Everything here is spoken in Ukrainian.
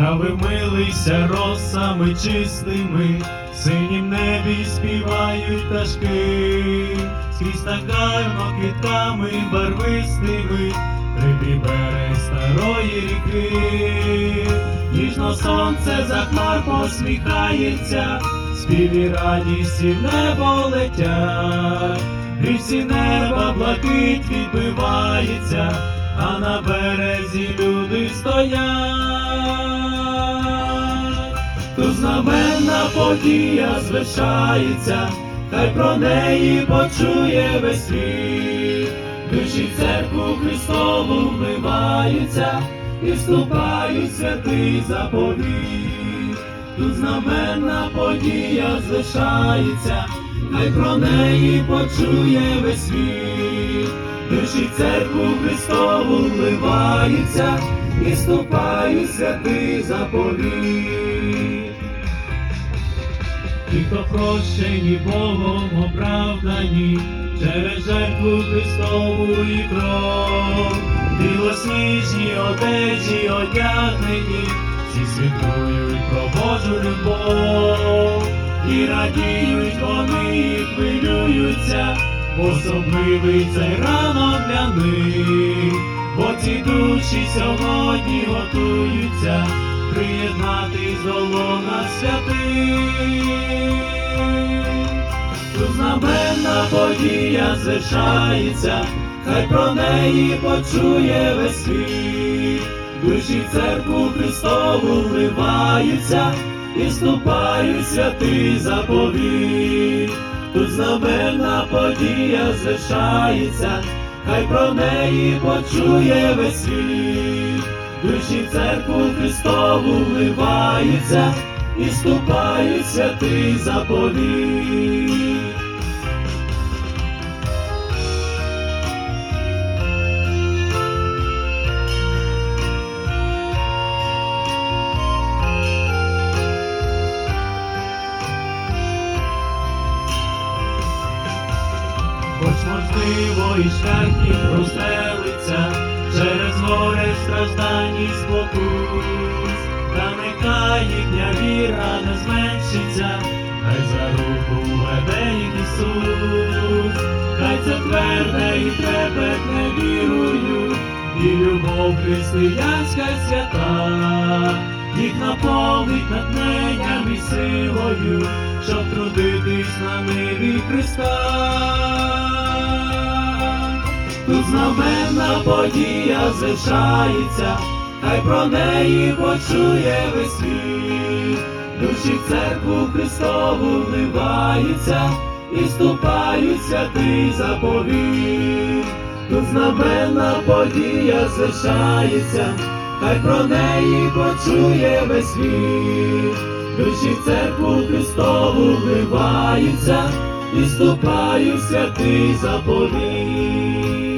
Трави милися росами чистими, в синім небі співають пташки, скрізь так квітками барвистими, берег старої ріки, ніжно сонце за хмар посміхається, співі радісті в небо летять, річці неба блакить відбивається, а на березі люди стоять. Тут знаменна подія звершається, хай про неї почує весь світ. Душі церкву Христову вливаються і вступають святий заповіт. Тут знаменна подія звершається, хай про неї почує весь світ. Душі в церкву Христову вливаються і вступають в святий заповіт. Ті, хто прощені Богом оправдані, через жертву Христову і кров, білосніжні одежі одягнені, всі свідкують про Божу любов, і радіють вони, хвилюються, особливий цей ранок для них, бо ці душі сьогодні готуються приєднатись до лона святих. Тут знаменна подія звершається, хай про неї почує весь світ. Душі церкву Христову вливаються і вступають в святий заповіт. Тут знаменна подія звершається, хай про неї почує весь світ. Душі в церкву Христову вливаються і ступають святий заповіт. Хоч можливо і шлях їх простелиться через горе страждань і спокус, та нехай їхня віра не зменшиться, хай за руку веде їх Ісус, хай це тверде і трепетне вірую, і любов християнська свята, їх наповнить натхненням і силою, щоб трудитись на ниві Христа. Тут знаменна подія звершається, хай про неї почує весь світ. Душі в церкву Христову вливаються і вступають в святий заповіт. Тут знаменна подія звершається, хай про неї почує весь світ. Душі в церкву Христову вливаються і ступають святий заповіт.